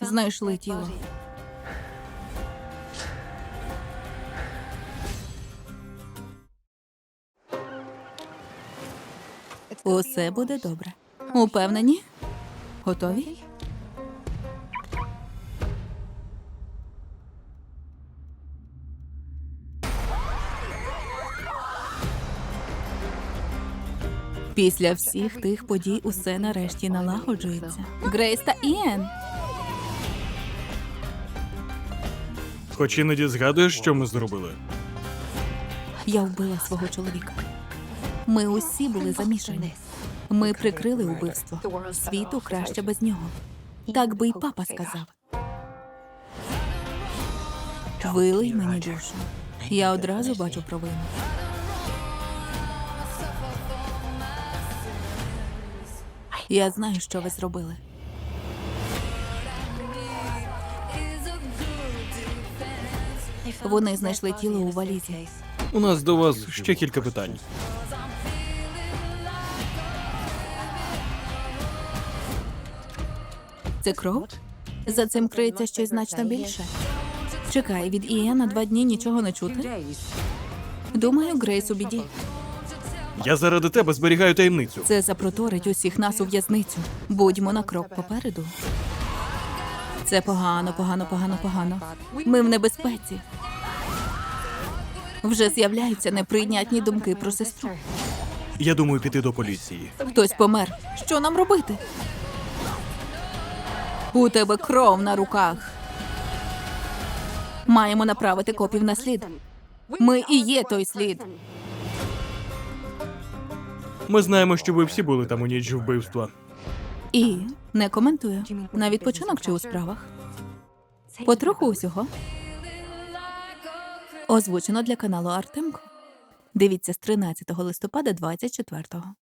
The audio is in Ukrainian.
Знайшли тіло. Усе буде добре. Упевнені? Готові? Після всіх тих подій усе нарешті налагоджується. Грейс та Іен. Хоч іноді згадуєш, що ми зробили. Я вбила свого чоловіка. Ми усі були замішані. Ми прикрили убивство. Світу краще без нього. Так би й папа сказав. Вилий мені душу. Я одразу бачу провину. Я знаю, що ви зробили. Вони знайшли тіло у валізі. У нас до вас ще кілька питань. Це кров? За цим криється щось значно більше. Чекай, від Іена два дні нічого не чути. Думаю, Грейс у біді. Я заради тебе зберігаю таємницю. Це запроторить усіх нас у в'язницю. Будьмо на крок попереду. Це погано, погано, погано, погано. Ми в небезпеці. Вже з'являються неприйнятні думки про сестру. Я думаю піти до поліції. Хтось помер. Що нам робити? У тебе кров на руках. Маємо направити копів на слід. Ми і є той слід. Ми знаємо, що ви всі були там у ніч вбивства. І не коментую. На відпочинок чи у справах. Потроху усього. Озвучено для каналу Артемко. Дивіться з 13 листопада 24-го.